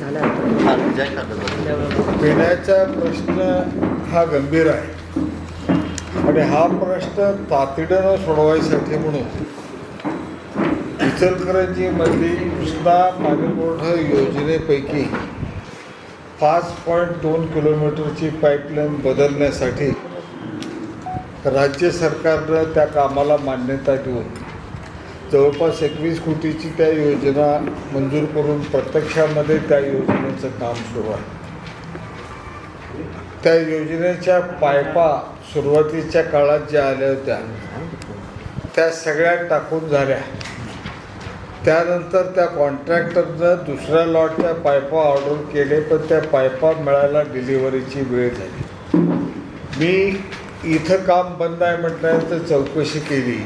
झालं. पिण्याचा प्रश्न हा गंभीर आहे आणि हा प्रश्न तातडीनं सोडवायसाठी म्हणून इचलकरंजीमधली कृष्णा पाणीपुरवठा योजनेपैकी पाच पॉईंट दोन किलोमीटरची पाईपलाईन बदलण्यासाठी राज्य सरकारनं त्या कामाला मान्यता देऊन जवळपास एकवीस कोटीची त्या योजना मंजूर करून प्रत्यक्षामध्ये त्या योजनेचं काम सुरू आहे. त्या योजनेच्या पायपा सुरुवातीच्या काळात ज्या आल्या होत्या त्या सगळ्या टाकून झाल्या. त्यानंतर त्या कॉन्ट्रॅक्टरनं दुसऱ्या लॉटच्या पायपा ऑर्डर केले पण त्या पायपा मिळायला डिलिव्हरीची वेळ झाली. मी इथं काम बंद आहे म्हटल्यानंतर चौकशी केली.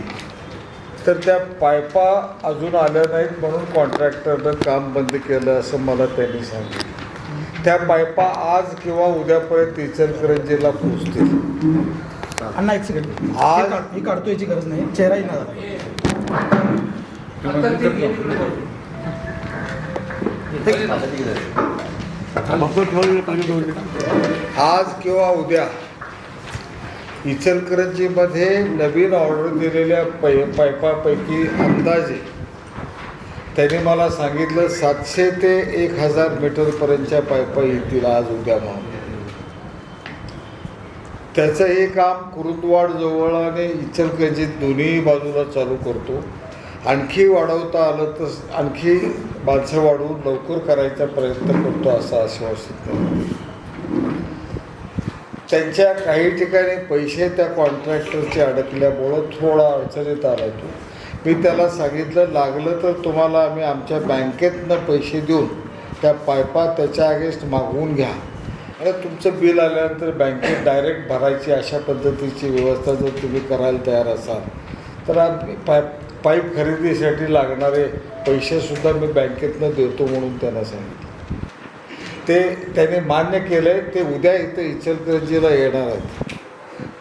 तर त्या पायपा अजून आल्या नाहीत म्हणून कॉन्ट्रॅक्टरनं काम बंद केलं असं मला त्यांनी सांगितलं. त्या पायपा आज किंवा उद्यापर्यंत इचलकरंजीला पोचतील अण्णा एक सेकंड आज- हे हे काढतो याची गरज नाही. चेहराही ना दाखवा. आज किंवा उद्या इचलकरंजीमध्ये नवीन ऑर्डर दिलेल्या पै पायपापैकी अंदाजे त्यांनी मला सांगितलं सातशे ते एक हजार मीटरपर्यंतच्या पायपा येतील आज उद्या म्हणून. त्याचं हे काम कुरुंदवाडजवळ आणि इचलकरंजीत दोन्ही बाजूला चालू करतो. आणखी वाढवता आलं तर आणखी माणसं वाढवून लवकर करायचा प्रयत्न करतो असं आश्वासित त्यांच्या काही ठिकाणी पैसे त्या कॉन्ट्रॅक्टरचे अडकल्यामुळं थोडा अडचणीत आला तो. मी त्याला सांगितलं लागलं तर तुम्हाला आम्ही आमच्या बँकेतनं पैसे देऊन त्या पायपा त्याच्या अगेन्स्ट मागवून घ्या. आणि तुमचं बिल आल्यानंतर बँकेत डायरेक्ट भरायची अशा पद्धतीची व्यवस्था जर तुम्ही करायला तयार असाल तर आम्ही पाय पाईप खरेदीसाठी लागणारे पैसेसुद्धा मी बँकेतनं देतो म्हणून त्यांना सांगितलं. ते त्याने मान्य केलं आहे ते उद्या इथं इचलकरंजीला येणार आहेत.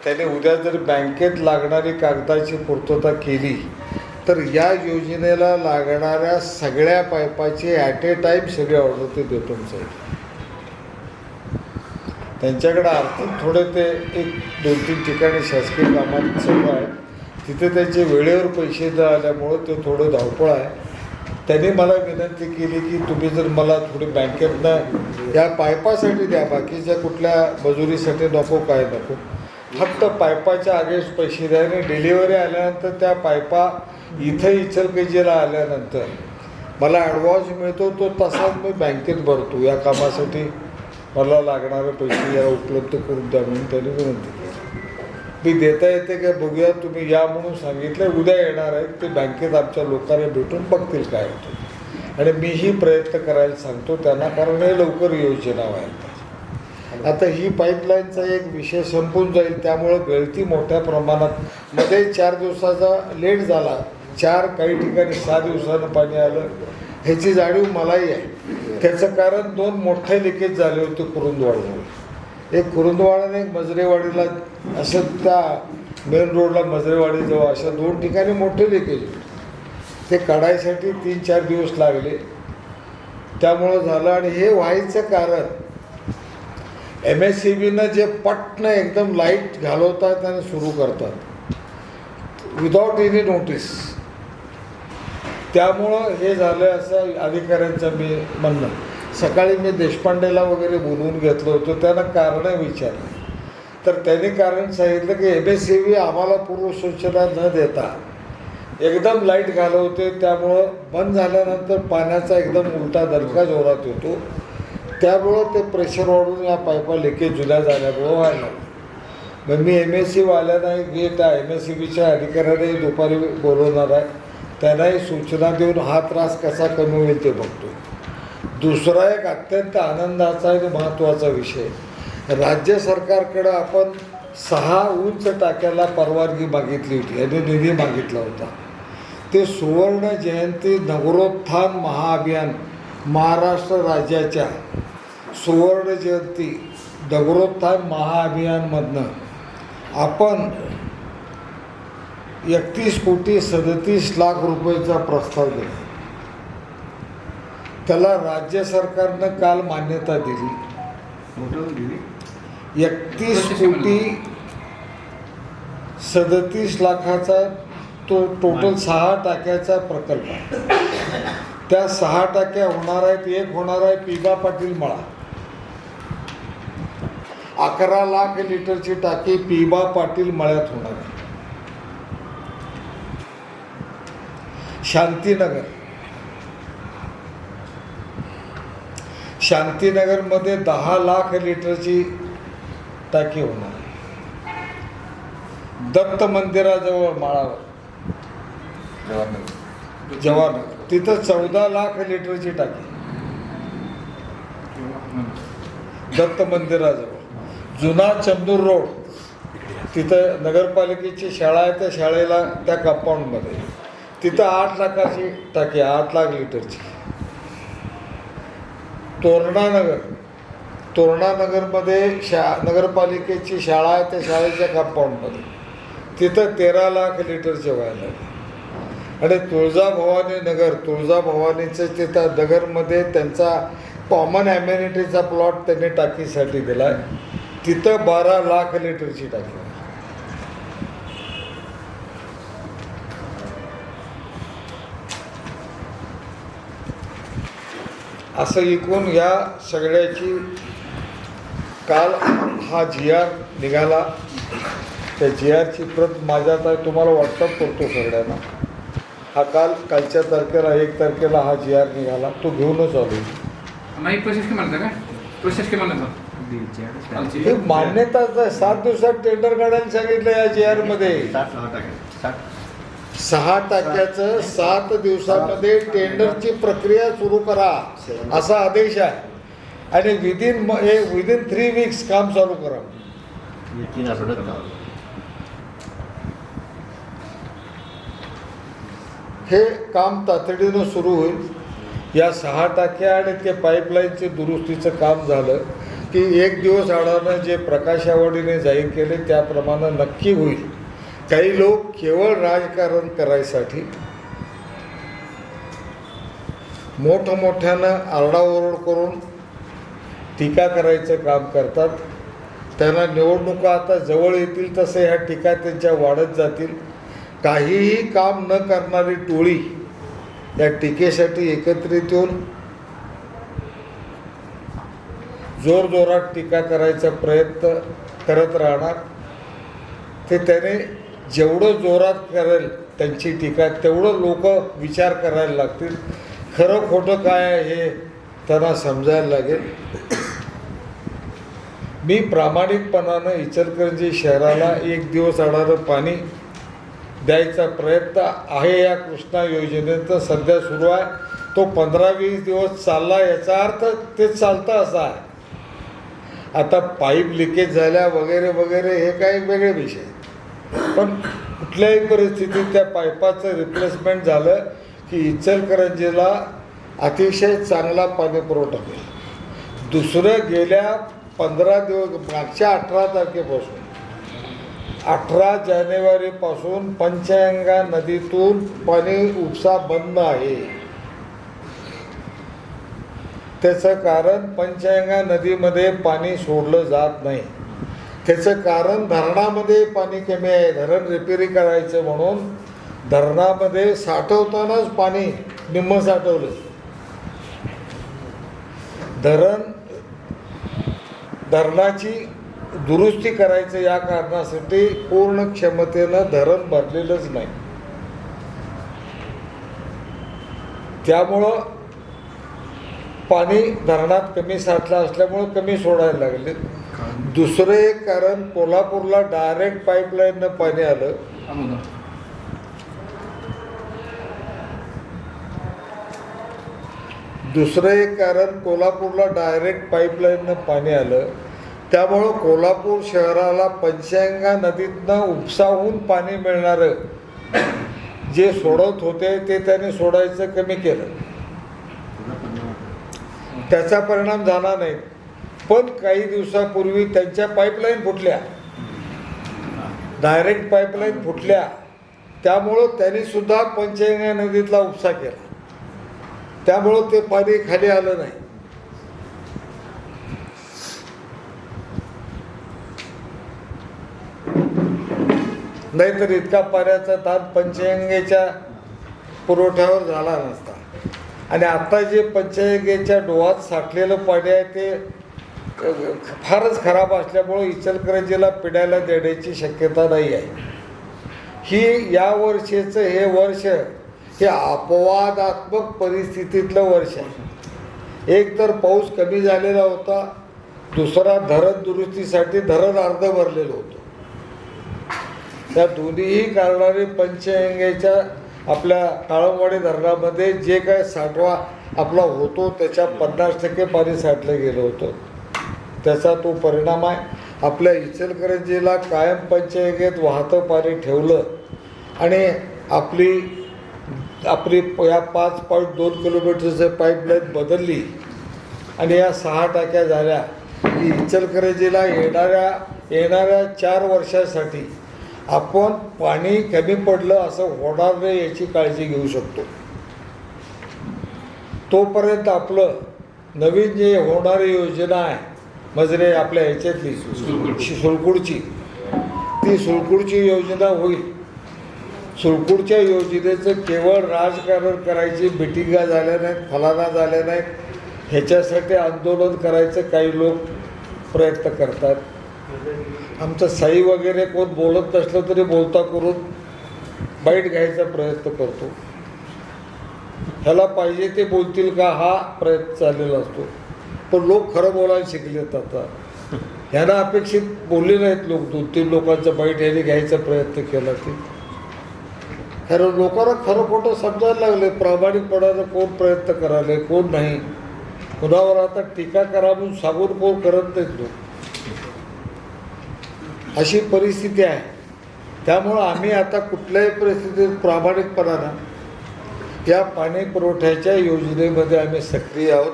त्याने उद्या जर बँकेत लागणारी कागदाची पूर्तता केली तर या योजनेला लागणाऱ्या सगळ्या पाईपाची ॲट ए टाईम सगळे ऑर्डर ते देतो जाईल त्यांच्याकडे आर्थिक थोडे ते एक दोन तीन ठिकाणी शासकीय कामात सुरू आहे. तिथे त्यांचे वेळेवर पैसे न आल्यामुळं ते थोडं धावपळ आहे. त्यांनी मला विनंती केली की तुम्ही जर मला थोडी बँकेतनं या पायपासाठी द्या बाकीच्या कुठल्या मजुरीसाठी नको काय नको. फक्त पायपाच्या आगेच पैसे द्या आणि डिलिव्हरी आल्यानंतर त्या पायपा इथं इचलकरंजीला आल्यानंतर मला ॲडव्हान्स मिळतो तो तसाच मी बँकेत भरतो. या कामासाठी मला लागणारे पैसे या उपलब्ध करून द्या म्हणून त्यांनी विनंती केली. मी देता येते का बघूया. तुम्ही या म्हणून सांगितलं उद्या येणार आहेत. ते बँकेत आमच्या लोकांना भेटून बघतील काय होतं. आणि मीही प्रयत्न करायला सांगतो. त्यांना कारण हे लवकर योजना व्हायला पाहिजे. आता ही पाईपलाईनचा एक विषय संपून जाईल. त्यामुळं गळती मोठ्या प्रमाणात. मध्ये चार दिवसाचा लेट झाला. चार काही ठिकाणी सहा दिवसानं पाणी आलं. ह्याची जाणीव मलाही आहे. त्याचं कारण दोन मोठे लिकेज झाले होते कुरुंदवाडजवळ एक कुरुंदवाड आणि एक मजरेवाडीला असं त्या मेन रोडला मजरेवाडीजवळ अशा दोन ठिकाणी मोठे लिकेज ते काढायसाठी तीन चार दिवस लागले. त्यामुळं झालं आणि हे व्हायचं कारण एम एस सी बीनं जे पटनं एकदम लाइट घालवतात आणि सुरू करतात. विदाऊट एनी नोटीस त्यामुळं हे झालं असं अधिकाऱ्यांचं मी म्हणणं. सकाळी मी देशपांडेला वगैरे बोलवून घेतलं होतं त्यांना कारणं विचारली. तर त्यांनी कारण सांगितलं की एम एस सी व्ही आम्हाला पूर्वसूचना न देता एकदम लाइट घालवते त्यामुळं बंद झाल्यानंतर पाण्याचा एकदम उलटा दणका जोरात येतो. त्यामुळं ते प्रेशर वाढून या पायपा लिकेज जुन्या झाल्यामुळं व्हायला मग मी एम एस सी वाल्यांना हे त्या एम एस सी बीच्या अधिकाऱ्याने दुपारी बोलवणार आहे. त्यांनाही सूचना देऊन हा त्रास कसा कमी होईल ते बघतो दुसरा एक अत्यंत आनंदाचा आणि महत्त्वाचा विषय. राज्य सरकारकडं आपण सहा उंच टाक्याला परवानगी मागितली होती. याने निधी मागितला होता. ते सुवर्ण जयंती नगरोत्थान महाअभियान महाराष्ट्र राज्याच्या सुवर्ण जयंती नगरोत्थान महाअभियानमधनं आपण एकतीस कोटी सदतीस लाख रुपयेचा प्रस्ताव दिला. त्याला राज्य सरकारनं काल मान्यता दिली. एकतीस कोटी सदतीस लाखाचा तो टोटल सहा टाक्याचा प्रकल्प. आहे त्या सहा टाक्या होणार आहेत एक होणार आहे पिबा पाटील मळा. अकरा लाख लिटरची टाकी पिबा पाटील मळ्यात होणार आहे. शांतीनगर. शांतीनगरमध्ये दहा लाख लिटरची टाकी होणार. दत्त मंदिराजवळ माळावर. जवान तिथं चौदा लाख लिटरची टाकी. दत्त मंदिराजवळ. जुना चंदूर रोड. तिथं नगरपालिकेची शाळा आहे त्या शाळेला त्या कंपाऊंडमध्ये तिथं आठ लाखाची टाकी आहे, आठ लाख लिटरची. तोरणानगर. तोरणानगरमध्ये शा नगरपालिकेची शाळा आहे त्या शाळेच्या कंपाऊंडमध्ये तिथं तेरा लाख लिटरचे व्हायला लागले आणि तुळजाभवानी नगर तुळजाभवानीचं तिथं नगरमध्ये त्यांचा कॉमन ॲम्युनिटीचा प्लॉट त्यांनी टाकीसाठी दिला आहे तिथं बारा लाख लिटरची टाकी आहे. असं एकूण या सगळ्याची काल हा जी आर निघाला. त्या जी आरची प्रत माझ्यात आहे तुम्हाला व्हॉट्सअप करतो सगळ्यांना. हा काल कालच्या तारखेला एक तारखेला हा जी आर निघाला. तो घेऊनच आलो. नाही म्हणता हे आहे सात दिवसात टेंडर काढायला सांगितलं या जी आरमध्ये. साठ सहा टाक्याचं सात दिवसामध्ये टेंडरची प्रक्रिया सुरू करा असा आदेश आहे. आणि विदिन विदिन थ्री वीक्स काम चालू करा. हे हे काम तातडीनं सुरू होईल. या सहा टाक्या आणि ते पाईपलाईनचे दुरुस्तीचं काम झालं की एक दिवस आडानं जे प्रकाश आवाडीने जाहीर केले त्याप्रमाणे नक्की होईल. काही लोक केवळ राजकारण करायसाठी मोठमोठ्यानं आरडाओरड करून टीका करायचं काम करतात. त्यांना निवडणुका आता जवळ येतील तसे ह्या टीका त्यांच्या वाढत जातील. काहीही काम न करणारी टोळी या टीकेसाठी एकत्रित येऊन जोरजोरात टीका करायचा प्रयत्न करत राहणार. ते त्याने जेवढं जोरात करेल त्यांची टीका तेवढं लोक विचार करायला लागतील. खरं खोटं काय आहे हे त्यांना समजायला लागेल. मी प्रामाणिकपणानं इचलकरंजी शहराला एक दिवस आडानं पाणी द्यायचा प्रयत्न आहे या कृष्णा योजनेचा सध्या सुरू आहे. तो पंधरा वीस दिवस चालला याचा अर्थ ते चालतं असा आहे. आता पाईप लिकेज झाल्या वगैरे वगैरे हे काही वेगळे विषय. पण कुठल्याही परिस्थितीत त्या पाईपाचं रिप्लेसमेंट झालं की इचलकरंजीला अतिशय चांगला पाणी पुरवठा होईल दुसरं गेल्या पंधरा दिवस मागच्या अठरा तारखेपासून अठरा जानेवारीपासून पंचगंगा नदीतून पाणी उपसा बंद आहे. त्याचं कारण पंचगंगा नदीमध्ये पाणी सोडलं जात नाही. त्याचं कारण धरणामध्ये पाणी कमी आहे धरण रिपेरी करायचं म्हणून धरणामध्ये साठवतानाच पाणी निम्म साठवलं. धरण धरणाची दुरुस्ती करायचं या कारणासाठी पूर्ण क्षमतेनं धरण भरलेलंच नाही. त्यामुळं पाणी धरणात कमी साठलं असल्यामुळं कमी सोडायला लागले. दुसरं एक कारण कोल्हापूरला डायरेक्ट पाईपलाईननं पाणी आलं. दुसरं एक कारण कोल्हापूरला डायरेक्ट पाईपलाईननं पाणी आलं. त्यामुळं कोल्हापूर शहराला पंचगंगा नदीतनं उपसाहून पाणी मिळणारं. जे सोडत होते ते त्याने सोडायचं कमी केलं. त्याचा परिणाम झाला नाही. पण काही दिवसापूर्वी त्यांच्या पाईपलाईन फुटल्या. डायरेक्ट पाईपलाईन फुटल्या. त्यामुळं त्यांनी सुद्धा पंचगंगा नदीतला उपसा केला. त्यामुळं ते पाणी खाली आलं नाही. नाहीतर इतका पाण्याचा ताण पंचगंगेच्या पुरवठ्यावर झाला नसता. आणि आता जे पंचगंगेच्या डोहात साठलेलं पाणी आहे ते फारच खराब असल्यामुळं इचलकरंजीला पिढ्याला देण्याची शक्यता नाही आहे. ही या वर्षीचं हे वर्ष हे अपवादात्मक परिस्थितीतलं वर्ष आहे. एक तर पाऊस कमी झालेला होता दुसरा धरण दुरुस्तीसाठी धरण अर्ध भरलेलं होतं. त्या दोन्हीही कारणाने पंचगंगेच्या आपल्या काळमवाडी धरणामध्ये जे काय साठवा आपला होतो त्याच्या पन्नास टक्के पाणी साठलं गेलं होतं. त्याचा तो परिणाम आहे. आपल्या इचलकरंजीला कायम पंचगंगेत वाहतं पाणी ठेवलं आणि आपली आपली या पाच पॉईंट दोन किलोमीटरचे पाईपलाईन बदलली आणि या सहा टाक्या झाल्या. की इचलकरंजीला येणाऱ्या येणाऱ्या चार वर्षासाठी आपण पाणी कमी पडलं असं होणार नाही याची काळजी घेऊ शकतो. तोपर्यंत आपलं नवीन जे होणारी योजना आहे मजरे आपल्या ह्याच्यातली सुळकुड. सुळकुडची ती सुळकुडची योजना होईल. सुळकुडच्या योजनेचं केवळ राजकारण करायची मिटिंगा झाल्या नाहीत फलाना झाल्या नाहीत. ह्याच्यासाठी आंदोलन करायचं काही लोक प्रयत्न करतात. आमचं साई वगैरे कोण बोलत नसलं तरी बोलता करून बाईट घ्यायचा प्रयत्न करतो. ह्याला पाहिजे ते बोलतील का हा प्रयत्न चाललेला असतो. पण लोक खरं बोलायला शिकलेत आता. ह्यांना अपेक्षित बोलले नाहीत लोक दोन तीन लोकांचं बाईट ह्याने घ्यायचा प्रयत्न केला ते. खरं लोकांना खरं खोटं समजायला लागले प्रामाणिकपणानं कोण प्रयत्न करायला कोण नाही. कुणावर आता टीका करा म्हणून सांगून कोण करत नाहीत लोक. अशी परिस्थिती आहे. त्यामुळं आम्ही आता कुठल्याही परिस्थितीत प्रामाणिकपणानं या पाणी पुरवठ्याच्या योजनेमध्ये आम्ही सक्रिय आहोत.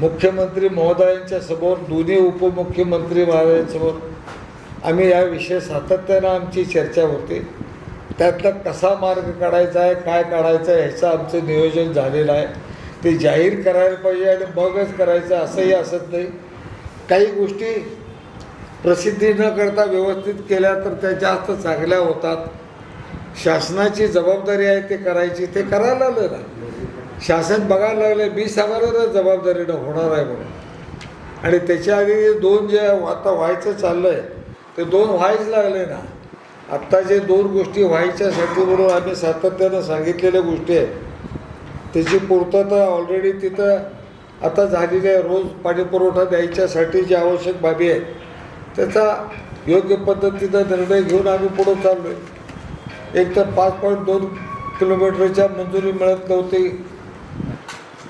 मुख्यमंत्री महोदयांच्या समोर दोन्ही उपमुख्यमंत्री महोदयांसमोर आम्ही याविषयी सातत्यानं आमची चर्चा होते. त्यातला कसा मार्ग काढायचा आहे काय काढायचं आहे ह्याचं आमचं नियोजन झालेलं आहे. ते जाहीर करायला पाहिजे आणि मगच करायचं असंही असत नाही. काही गोष्टी प्रसिद्धी न करता व्यवस्थित केल्या तर त्या जास्त चांगल्या होतात. शासनाची जबाबदारी आहे ते करायची ते करायला आलं नाही शासन बघायला लागलं मी सांगायला जबाबदारीनं होणार आहे म्हणून. आणि त्याच्या आधी दोन जे आता व्हायचं चाललं आहे ते दोन व्हायच लागले ना. आत्ता जे दोन गोष्टी व्हायच्यासाठी म्हणून आम्ही सातत्यानं सांगितलेल्या गोष्टी आहेत. त्याची पूर्तता ऑलरेडी तिथं आता झालेली आहे. रोज पाणीपुरवठा द्यायच्यासाठी जी आवश्यक बाबी आहेत त्याचा योग्य पद्धतीचा निर्णय घेऊन आम्ही पुढं चाललो आहे एक तर पाच पॉईंट दोन किलोमीटरच्या मंजुरी मिळत नव्हती.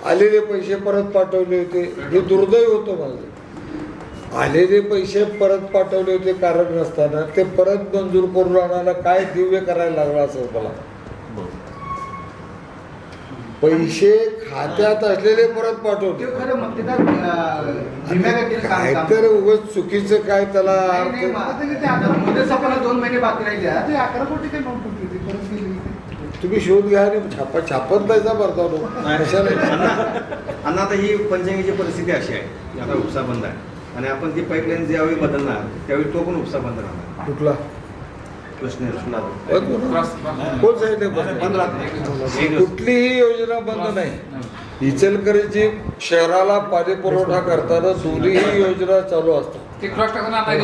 आलेले पैसे परत पाठवले होते. हे दुर्दैव होतं माझं. आलेले पैसे परत पाठवले होते कारण नसताना. ते परत मंजूर करून आणायला काय दिव्य करायला लागलं असं मला? पैसे खात्यात असलेले परत ते पाठवले खरं मग ते काय. तर उगाच चुकीचं काय त्याला दोन महिने बाकी राहिले तुम्ही शोध घ्या आणि छापा छापत जायचा भरता अण्णा आता ही पंचगंगेची परिस्थिती अशी आहे. की आता उपसा बंद आहे. आणि आपण ती पाईपलाईन ज्यावेळी बदलणार त्यावेळी तो पण उपसा बंद राहणार. कुठला? कृष्ण कोण सांगितलं? कुठलीही योजना बंद नाही. इचलकरंजी शहराला पाणी पुरवठा करताना दोन्हीही योजना चालू असतात.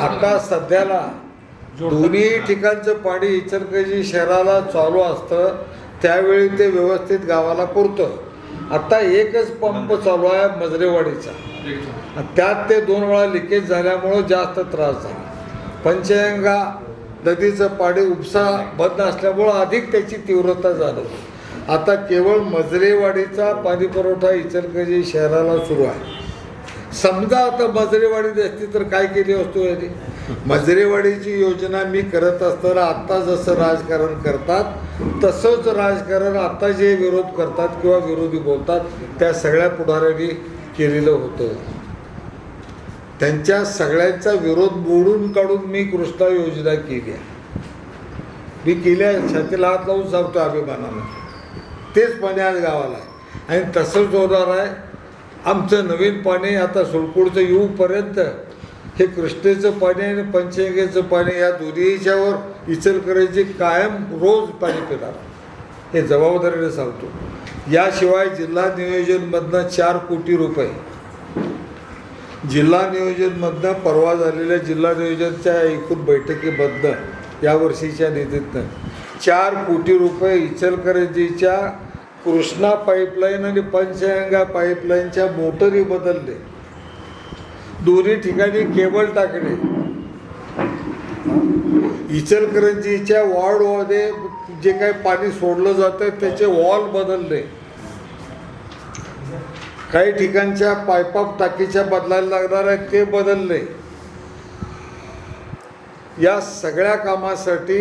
आता सध्याला दोन्ही ठिकाणचं पाणी इचलकरंजी शहराला चालू असतं त्यावेळी ते व्यवस्थित गावाला पुरतं. आता एकच पंप चालू आहे मजरेवाडीचा. त्यात ते दोन वेळा लिकेज झाल्यामुळं जास्त त्रास झाला. पंचगंगा नदीचं पाणी उपसा बंद असल्यामुळं अधिक त्याची तीव्रता जाणवते आता केवळ मजरेवाडीचा पाणी पुरवठा इचलकरंजी शहराला सुरू आहे. समजा आता मजरेवाडी नसती तर काय केली असतो याने? मजरेवाडीची योजना मी करत असताना आत्ता जसं राजकारण करतात तसंच राजकारण आता जे विरोध करतात किंवा विरोधी बोलतात त्या सगळ्या पुढाऱ्यांनी केलेलं होतं. त्यांच्या सगळ्यांचा विरोध मोडून काढून मी कृष्णा योजना केली आहे. मी केल्या छातीला हात लावून सांगतो अभिमानानं. तेच पाणी आज गावाला आहे. आणि तसंच होणार आहे. आमचं नवीन पाणी आता सोलपूरचं येऊपर्यंत हे कृष्णेचं पाणी आणि पंचगंगेचं पाणी या दोन्हीच्यावर इचलकरांची कायम रोज पाणी पिणार. हे जबाबदारीने सांगतो. याशिवाय जिल्हा नियोजनमधनं चार कोटी रुपये. जिल्हा नियोजनमधनं परवा झालेल्या जिल्हा नियोजनच्या एकूण बैठकीमधनं यावर्षीच्या निधीतनं चार कोटी रुपये इचलकरंजीच्या कृष्णा पाईपलाईन आणि पंचगंगा पाईपलाईनच्या मोटरी बदलले. दोन्ही ठिकाणी केबल टाकणे. इचलकरंजीच्या वॉर्डमध्ये जे काही पाणी सोडलं जातं त्याचे वॉल बदलले. काही ठिकाणच्या पायपाप टाकीच्या बदलायला लागणार आहेत ते बदलले. या सगळ्या कामासाठी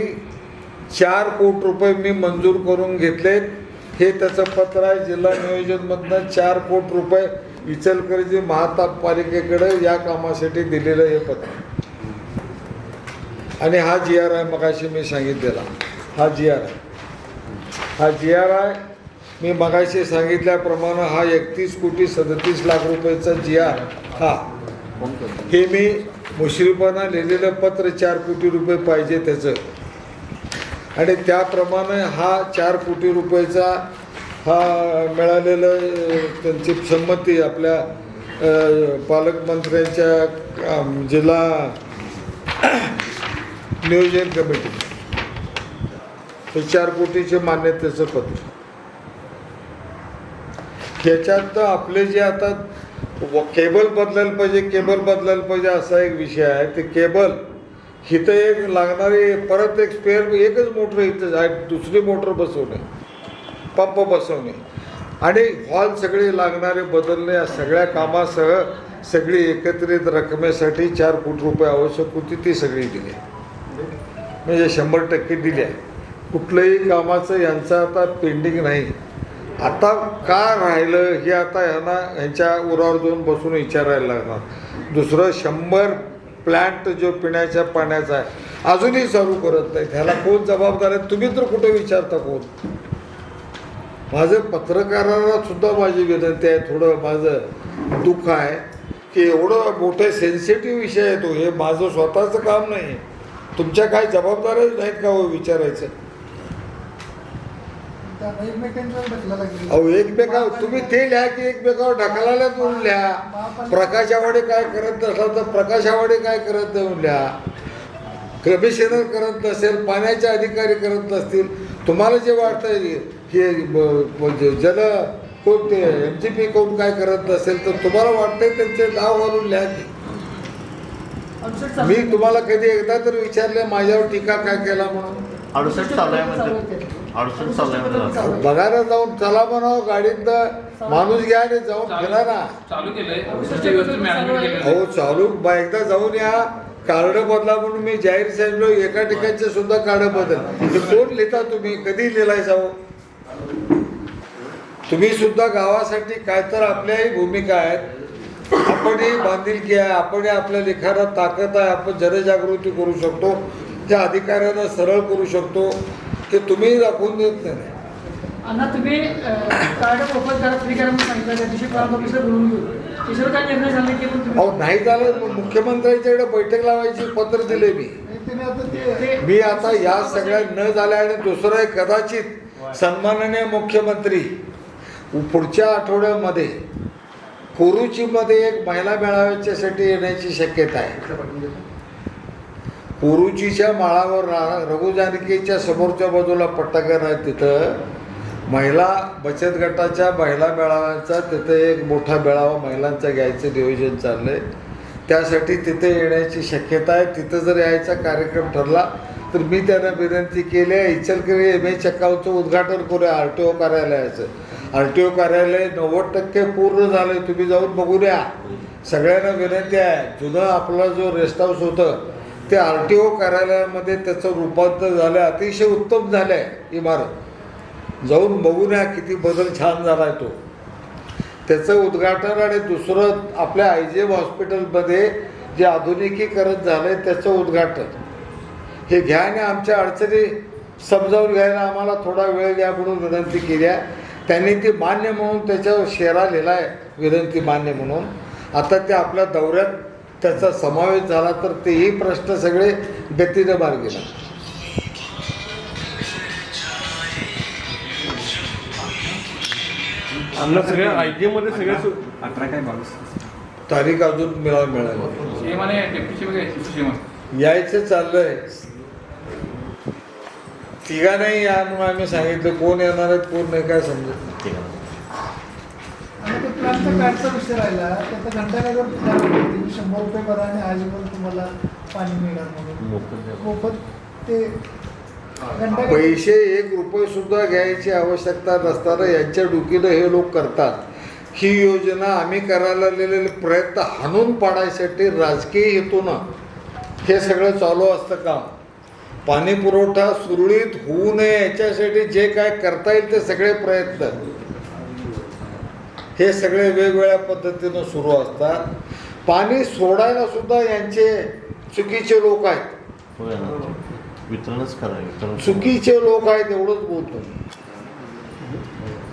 चार कोटी रुपये मी मंजूर करून घेतलेत. हे त्याचं पत्र आहे जिल्हा नियोजनमधनं चार कोटी रुपये इचलकरंजी महापालिकेकडे या कामासाठी दिलेलं हे पत्र. आणि हा जी आर आय मगाशी मी सांगितलेला. हा जी आर आय हा जी आर आय मी मगाशी सांगितल्याप्रमाणे हा एकतीस कोटी सदतीस लाख रुपयाचा जी आर हा. हे मी मुश्रीफांना लिहिलेलं पत्र चार कोटी रुपये पाहिजे त्याचं. आणि त्याप्रमाणे हा चार कोटी रुपयाचा हा मिळालेलं त्यांची संमती आपल्या पालकमंत्र्यांच्या जिल्हा नियोजन कमिटी. हे चार कोटीचे मान्यतेचं पत्र. ह्याच्यात आपले जे आता व- केबल बदलायला पाहिजे केबल बदलायला पाहिजे असा एक विषय आहे. ते केबल इथं एक लागणारी परत एक स्पेअर एकच मोटर इथं आहे. दुसरी मोटर बसवणे पंप बसवणे. आणि हॉल सगळे लागणारे बदलणे या सगळ्या कामासह सगळी एकत्रित रकमेसाठी चार कोटी रुपये आवश्यक होती ती सगळी दिली. म्हणजे शंभर टक्के दिली आहे. कुठलंही कामाचं यांचं आता पेंडिंग नाही. आता का राहिलं हे आता ह्यांना ह्यांच्या उरावर जाऊन बसून विचारायला लागणार. दुसरं शंभर प्लॅन्ट जो पिण्याच्या पाण्याचा आहे अजूनही चालू करत नाही ह्याला कोण जबाबदार आहे? तुम्ही तर कुठे विचारता कोण? माझं पत्रकारांना सुद्धा माझी विनंती आहे थोडं माझं दुःख आहे की एवढं मोठं सेन्सिटिव्ह विषय आहे तो. हे माझं स्वतःचं काम नाही तुमच्या काय जबाबदाऱ्याच नाहीत का हो विचारायचं. अहो एकमेकावर तुम्ही ते लिहा की एकमेकावर ढकलायला म्हणून लिहा. प्रकाश आवाडे काय करत नसला तर प्रकाश आवाडे काय करत नाही लिहा. कमिशनर करत नसेल पाण्याचे अधिकारी करत नसतील तुम्हाला जे वाटतं हे म्हणजे जल कोणते एम जी पी कोण काय करत नसेल तर तुम्हाला वाटतंय त्यांचे नाव घालून लिहा की. मी तुम्हाला कधी एकदा तर विचारले माझ्यावर टीका काय केला म्हणून? अडुसष्ट म्हणजे. म्हणजे. बघायला जाऊन चला म्हणावं गाडीत माणूस घ्या आणि जाऊन फिरा ना. अहो चालू. बा एकदा जाऊन या. कार्ड बदला म्हणून मी जाहीर सांगितलं एका ठिकाणचे सुद्धा कार्ड बदल. ते कोण लिहिता तुम्ही? कधी लिहिलाय जाऊ तुम्ही सुद्धा गावासाठी काय तर आपल्याही भूमिका आहेत. आपणही बांधिलकी आहे आपणही आपल्या लेखाला ताकद आहे आपण जनजागृती करू शकतो त्या अधिकाऱ्यांना सरळ करू शकतो हे तुम्ही दाखवून देत नाही. अण्णा तुम्ही कार्ड ओपन करा फ्री करा म्हणून सांगितलं त्या दिवशी प्रांत ऑफिसला बोलून घेऊ. त्याच्यावर काय निर्णय झाले की पण तुम्ही? अहो नाही झालं मग मुख्यमंत्र्यांच्याकडे बैठक लावायची पत्र दिले मी. ते ते- मी आता या सगळ्या न झाल्या आणि दुसरं एक कदाचित सन्माननीय मुख्यमंत्री पुढच्या आठवड्यामध्ये कुरुचीमध्ये एक महिला मेळाव्याच्यासाठी येण्याची शक्यता आहे. कुरुचीच्या माळावर रा- रघु जानकीच्या समोरच्या बाजूला पट्टाकर आहे तिथं. महिला बचत गटाच्या महिला मेळाव्याचा तिथं एक मोठा मेळावा महिलांचा घ्यायचं नियोजन चाललंय. त्यासाठी तिथे येण्याची शक्यता आहे. तिथं जर यायचा कार्यक्रम ठरला तर मी त्यांना विनंती केली आहे इचलकरी एम ए चक्कावचं उद्घाटन करूया आर टी ओ कार्यालयाचं. आर टी ओ कार्यालय नव्वद टक्के पूर्ण झालं तुम्ही जाऊन बघू द्या सगळ्यांना विनंती आहे जुनं आपला जो रेस्ट हाऊस होतं ते आर टी ओ कार्यालयामध्ये त्याचं रूपांतर झालं अतिशय उत्तम झालं आहे इमारत. जाऊन बघू द्या किती बदल छान झाला आहे तो. त्याचं उद्घाटन आणि दुसरं आपल्या आय जी एम हॉस्पिटलमध्ये जे आधुनिकीकरण झालं आहे त्याचं उद्घाटन. हे घ्या आणि आमच्या अडचणी समजावून घ्यायला आम्हाला थोडा वेळ द्या म्हणून विनंती केली आहे. त्यांनी ती मान्य म्हणून त्याच्यावर शेरा लिहिला आहे विनंती मान्य म्हणून. आता ते आपल्या दौऱ्यात त्याचा समावेश झाला तर तेही प्रश्न सगळे गतीनं मार्गी सगळ्या सगळ्या सु- अठरा काय बावीस? तारीख अजून मिळाली. यायचं चाललंय. तिघा नाही या म्हणून आम्ही सांगितलं कोण येणार आहेत कोण नाही काय समजत नाही. विषय राहिला त्याचा तुम्ही शंभर रुपये भरा आणि तुम्हाला पाणी मिळणार म्हणून. मोफत. ते पैसे एक रुपये सुद्धा घ्यायची आवश्यकता नसताना यांच्या डुकीनं हे लोक करतात. ही योजना आम्ही करायला लागलेले प्रयत्न हाणून पाडायसाठी राजकीय हेतूनं हे सगळं चालू असतं काम. पाणी पुरवठा सुरळीत होऊ नये याच्यासाठी जे काय करता येईल ते सगळे प्रयत्न. हे सगळे वेगवेगळ्या पद्धतीनं सुरू असतात. पाणी सोडायला सुद्धा यांचे चुकीचे लोक आहेत. चुकीचे लोक आहेत एवढंच बोलतो.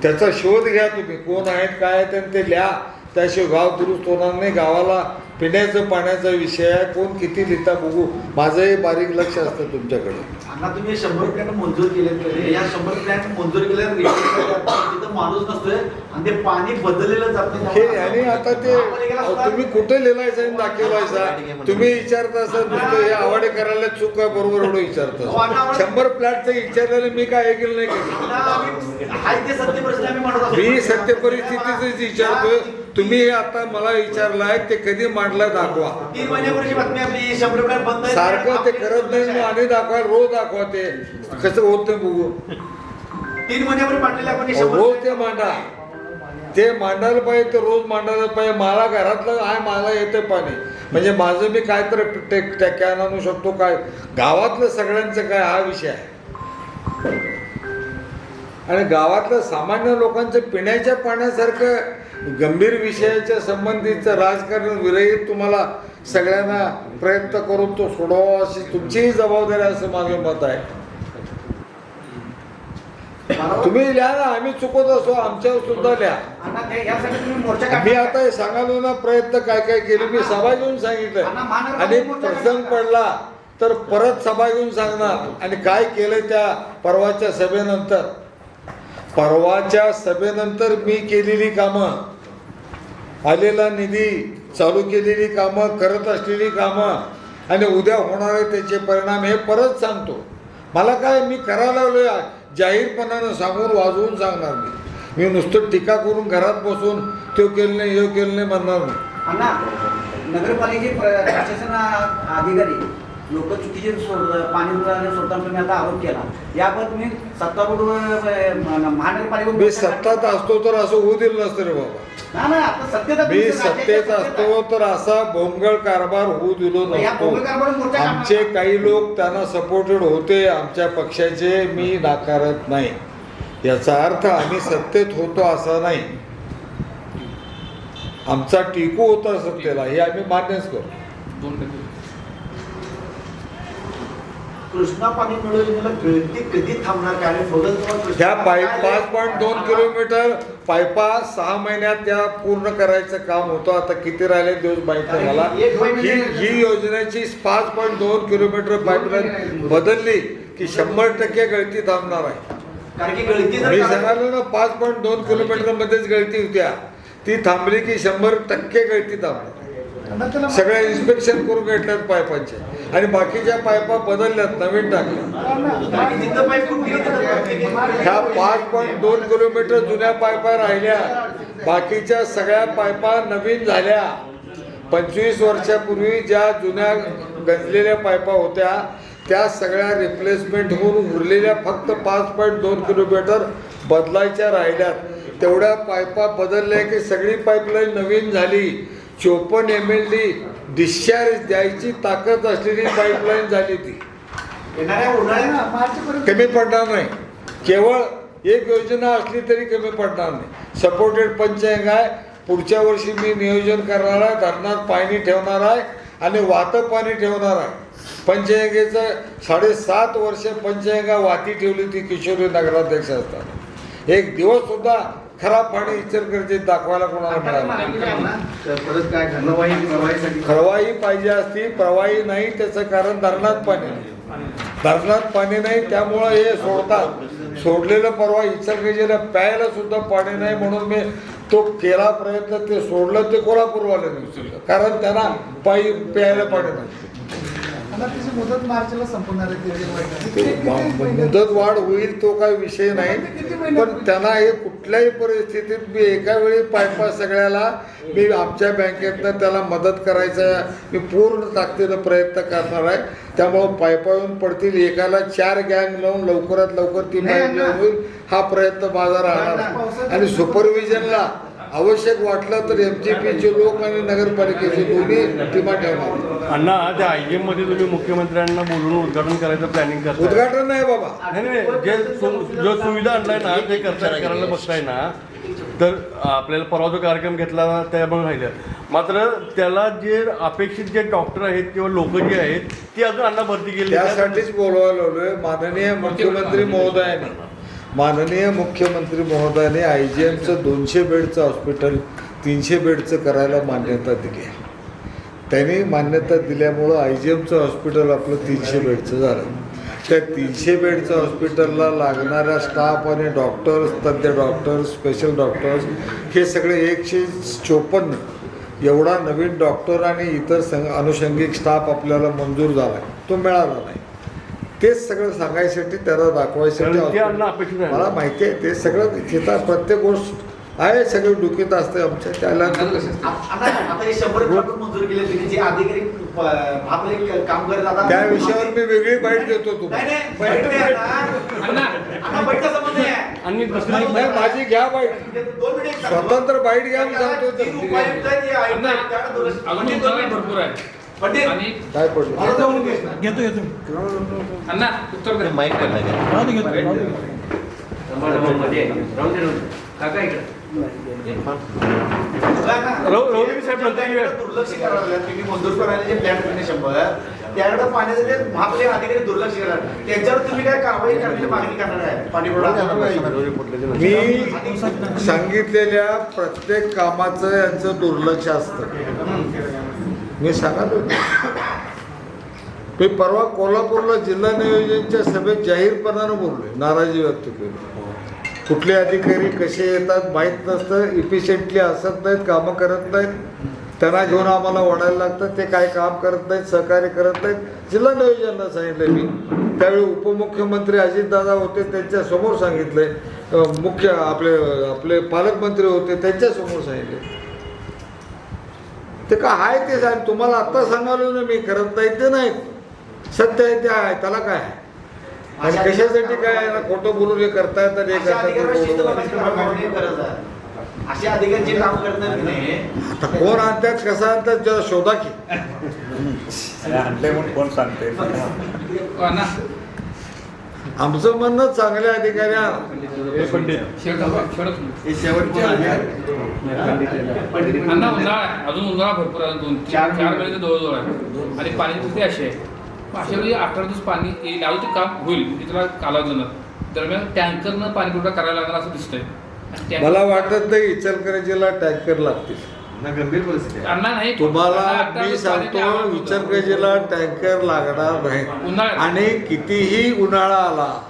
त्याचा शोध घ्या तुम्ही कोण आहेत काय आहेत आणि ते लिहा. त्याशिवाय गाव दुरुस्त होणार नाही. गावाला पिण्याचं पाण्याचा विषय आहे. कोण किती लिहिता बघू. माझंही बारीक लक्ष असतं तुमच्याकडे. अण्णा तुम्ही शंभर प्लॅन मंजूर केले तरी या शंभर प्लॅन मंजूर केल्यावर तिथं माणूस नसतोय आणि ते पाणी बदललेलं जात हे आणि आता ते अहो, तुम्ही कुठे लिहिलायचा आणि दाखवायचा तुम्ही विचारता असं नुसतं हे आवाडे करायला चूक आहे बरोबर एवढं विचारता शंभर प्लॅटचं विचारलेलं मी काय हे केलं नाही केलं. हाय ते सत्य प्रश्न आम्ही म्हणत असतो. मी सत्य परिस्थितीच विचारतोय. तुम्ही हे आता मला विचारलाय ते कधी मांडलाय दाखवा. तीन महिन्यापूर्वीची बातमी आपली शंभर प्लॅन बंद आहे. सारखं ते करत नाही मग आणि दाखवा रोज दाखवा ते. कसं होत नाही बघू. तीन महिन्यापूर्वी आपण हे शंभर रोज ते मांडा. ते मांडायला पाहिजे ते रोज मांडायला पाहिजे. मला घरातलं आहे मला येतं पाणी. म्हणजे माझं मी काय तर कॅन आणू शकतो काय? गावातलं सगळ्यांचं काय हा विषय आहे. आणि गावातल्या सामान्य लोकांचं पिण्याच्या पाण्यासारखं गंभीर विषयाच्या संबंधीचं राजकारण विरहित तुम्हाला सगळ्यांना प्रयत्न करून तो सोडवावा अशी तुमचीही जबाबदारी असं माझं मत आहे. तुम्ही लिहा ना आम्ही चुकत असो आमच्यावर सुद्धा लिहा. मी. आता हे सांगालो ना प्रयत्न काय काय केले मी सभा घेऊन सांगितलं आणि प्रसंग पडला तर परत सभा घेऊन सांगणार. आणि काय केलं त्या परवाच्या सभेनंतर? परवाच्या सभेनंतर मी केलेली कामं आलेला निधी चालू केलेली कामं करत असलेली कामं आणि उद्या होणारे त्याचे परिणाम हे परत सांगतो. मला काय मी करायला लागलोय. जाहीरपणानं सांगून वाजवून सांगणार मी. मी नुसतं टीका करून घरात बसून तो केलं नाही हे केलं नाही म्हणणार नाही अण्णा प्रशासन अधिकारी लोक चुकीचे पाणी सोडताना तुम्ही आता आरोप केला. याबाबत तुम्ही सत्तारूढ महानगरपालिका मी सत्तात असतो तर असं होऊ दिलं नसतं रे बाबा. आता सत्तेत मी सत्तेत असतो तर असा भोंगळ कारभार होऊ दिलो नसतो. आमचे काही लोक त्यांना सपोर्टेड होते आमच्या पक्षाचे मी नाकारत नाही. याचा अर्थ आम्ही सत्तेत होतो असा नाही. आमचा टिकू होता सत्तेला हे आम्ही मान्यच करतो. कृष्णा पाणी मिळवलेला गळती कधी थांबणार? काय आणि बघत तुम्हाला कृष्णा त्या पाईप काय- पाच पॉईंट दोन किलोमीटर पायपा सहा महिन्यात त्या पूर्ण करायचं काम होतं. आता किती राहिले? दिवस माहीत नाही मला. ही ही योजनेची पाच पॉईंट दोन किलोमीटर पाईपलाईन बदलली की शंभर टक्के गळती थांबणार आहे. कारण की गळती मी सांगालो ना पाच पॉईंट दोन किलोमीटर मध्येच गळती होत्या. ती थांबली की शंभर टक्के गळती थांबणार. सगळ्या इन्स्पेक्शन करून घेतल्यात पायपांचे. आणि बाकीच्या पायपा बदलल्यात नवीन टाकल्या ह्या पाच पॉईंट दोन किलोमीटर जुन्या पायपा राहिल्या. बाकीच्या सगळ्या पायपा नवीन झाल्या. पंचवीस वर्षापूर्वी ज्या जुन्या गंजलेल्या पायपा होत्या त्या सगळ्या रिप्लेसमेंट होऊन उरलेल्या फक्त पाच पॉईंट दोन किलोमीटर बदलायच्या राहिल्यात. तेवढ्या पायपा बदलल्या की सगळी पाईपलाईन नवीन झाली. चोपन्न एम एल डी डिस्चार्ज द्यायची ताकद असलेली पाईपलाईन झाली ती. कमी पडणार नाही. केवळ एक योजना असली तरी कमी पडणार नाही. सपोर्टेड पंचायत आहे. पुढच्या वर्षी मी नियोजन करणार आहे. धरणात पाणी ठेवणार आहे आणि वातं पाणी ठेवणार आहे. पंचयंगेचं साडेसात वर्ष पंचयंगा वाती ठेवली ती किशोरी नगराध्यक्ष असताना. एक दिवस सुद्धा खराब पाणी इचलकरंजीत दाखवायला कोणाला मिळालं परत काय घनवाही प्रवाहीसाठी प्रवाही पाहिजे असती प्रवाही नाही त्याचं कारण धरणात पाणी नाही. धरणात पाणी नाही त्यामुळं हे सोडतात. सोडलेलं परवा इचलकरंजीला प्यायला सुद्धा पाणी नाही म्हणून मी तो केला प्रयत्न ते सोडलं ते कोल्हापूरवाल्याने उचललं. कारण त्यांना पायी प्यायला पाणी नाही त्याची मुदत मार्चला संपणार वाढ. मुदत होईल तो काही विषय नाही पण त्यांना हे कुठल्याही परिस्थितीत मी एका वेळी पायपा सगळ्याला मी आमच्या बँकेतनं त्याला मदत करायचा मी पूर्ण ताकदीनं प्रयत्न करणार आहे त्यामुळं पायपा येऊन पडतील एकाला चार गँग लावून लवकरात लवकर ती अण्णा. होईल हा प्रयत्न माझा राहणार आहे. आणि सुपरविजनला आवश्यक वाटलं तर एम जी पीचे लोक आणि नगरपालिकेचे दोन्ही टीमा ठेवणार. अण्णा त्या आयजीएममध्ये तुम्ही मुख्यमंत्र्यांना बोलून उद्घाटन करायचं प्लॅनिंग करताय. उद्घाटन नाही बाबा. नाही नाही जे सु- जो सुविधा आणलाय ना ते करायला बघताय ना तर आपल्याला परवा जो कार्यक्रम घेतला ना त्यामुळे राहिलं मात्र त्याला जे अपेक्षित जे डॉक्टर आहेत किंवा लोक जे आहेत ती अजून अण्णा भरती केली त्यासाठीच बोलवायला माननीय मुख्यमंत्री महोदयाने. माननीय मुख्यमंत्री महोदयाने आय जी एमचं दोनशे बेडचं हॉस्पिटल तीनशे बेडचं करायला मान्यता दिली आहे. त्यांनी मान्यता दिल्यामुळं आय जी एमचं हॉस्पिटल आपलं तीनशे बेडचं झालं. त्या तीनशे बेडचं हॉस्पिटलला लागणाऱ्या स्टाफ आणि डॉक्टर्स तज्ज्ञ डॉक्टर्स स्पेशल डॉक्टर्स हे सगळे एकशे चोपन्न एवढा नवीन डॉक्टर आणि इतर संग अनुषंगिक स्टाफ आपल्याला मंजूर झाला आहे तो मिळाला नाही. तेच सगळं सांगायसाठी त्याला दाखवायसाठी. मला माहिती आहे ते सगळं तिथं प्रत्येक गोष्ट आहे सगळं डुकीत असते आमच्या त्याला हे त्या विषयावर मी वेगळी बाईट देतो नाही तुम्हाला माझी घ्या बाईट. स्वतंत्र बाईट घ्या मी सांगतो बघा ना. साहेब दुर्लक्ष करायला लागले. तुम्ही मंजूर करायला जे प्लॅन केले शंभर. त्याकडे पाण्याचे ते महापले अधिकारी दुर्लक्ष करणार त्यांच्यावर तुम्ही काय कारवाई करण्याची मागणी करणार आहे? पाणी पुरवठा मी सांगितलेल्या प्रत्येक कामाचं यांचं दुर्लक्ष असतं. मी सांगत होतो. मी परवा कोल्हापूरला जिल्हा नियोजनच्या सभेत जाहीरपणानं बोललोय. नाराजी व्यक्त केली. कुठले अधिकारी कसे येतात माहीत नसतं इफिशियंटली असत नाहीत कामं करत नाहीत. त्यांना घेऊन आम्हाला ओढायला लागतं ते काय काम करत नाहीत सहकार्य करत नाहीत. जिल्हा नियोजनला सांगितलं मी. त्यावेळी उपमुख्यमंत्री अजितदादा होते त्यांच्यासमोर सांगितलं मुख्य आपले आपले पालकमंत्री होते त्यांच्यासमोर सांगितले ते का आहे ते सांग तुम्हाला आत्ता सांगालो ना मी करत नाही ते नाही सत्य आहे ते आहे त्याला काय आहे? आणि कशासाठी काय आहे ना खोटं बोलून हे करतायत आणि हे अशा करतायत अधिकाऱ्यावर ते शिस्त बोलून. लावायची मागणी गरज आहे. असे अधिकारी जे काम करणार की नाही आता कोण आणतात कसं आणतात जरा शोधा की हो, अण्णा आमचं म्हणणं चांगले अधिकारी आणा. शेवट शेवट हे शेवटचे आहे. अण्णा उन्हाळा अजून उन्हाळा भरपूर आहे. दोन चार चार महिने. जवळजवळ आहे. आणि पाण्याची स्थिती अशी आहे. अशा वेळी अठरा दिवस पाणी येईल. अजून ते काम होईल. मी त्याला कालावधी देणार दरम्यान टँकरनं पाणी पुरवठा करायला लागणार असं दिसतंय. मला वाटत नाही इचलकरंजीला टँकर लागतील. ना गंभीर परिस्थिती आहे. नाही. तुम्हाला मी सांगतो होतं. इचलकरंजीला टँकर लागणार नाही. उन्हाळ्यात. आणि कितीही उन्हाळा आला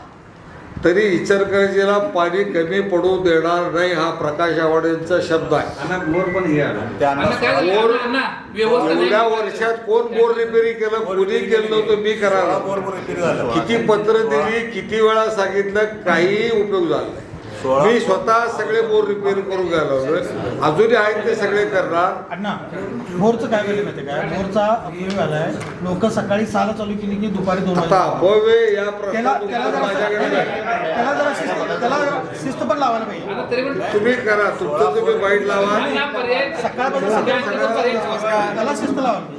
तरी इचलकरंजीला पाणी कमी पडू देणार नाही हा प्रकाश आवाडेंचा शब्द आहे. बोर पण हे आलं. अण्णा काय झालं? बोर- अण्णा व्यवस्था नाही. एवढ्या वर्षात कोण बोर रिपेरी केलं? कोणी केलं नव्हतं मी करायला किती पत्र दिली किती वेळा सांगितलं काहीही उपयोग झाला नाही. मी स्वतः सगळे बोर रिपेअर करून घ्यायला अजूनही आहेत ते सगळे करणार. अण्णा भोरचं काय केलं माहिती काय भोरचा अपयोग झालाय. लोक सकाळी सहाला चालू केली की दुपारी दोन आता वाजता अपव्य या त्याला प्रश्नात त्याला उत्तर जरा माझ्याकडे नाही. त्याला जरा शिस्त त्याला शिस्त पण लावायला पाहिजे. तुम्ही करा तुमचं तुम्ही वाईट लावा. सकाळपासून पर्याय त्याला शिस्त लावायला पाहिजे.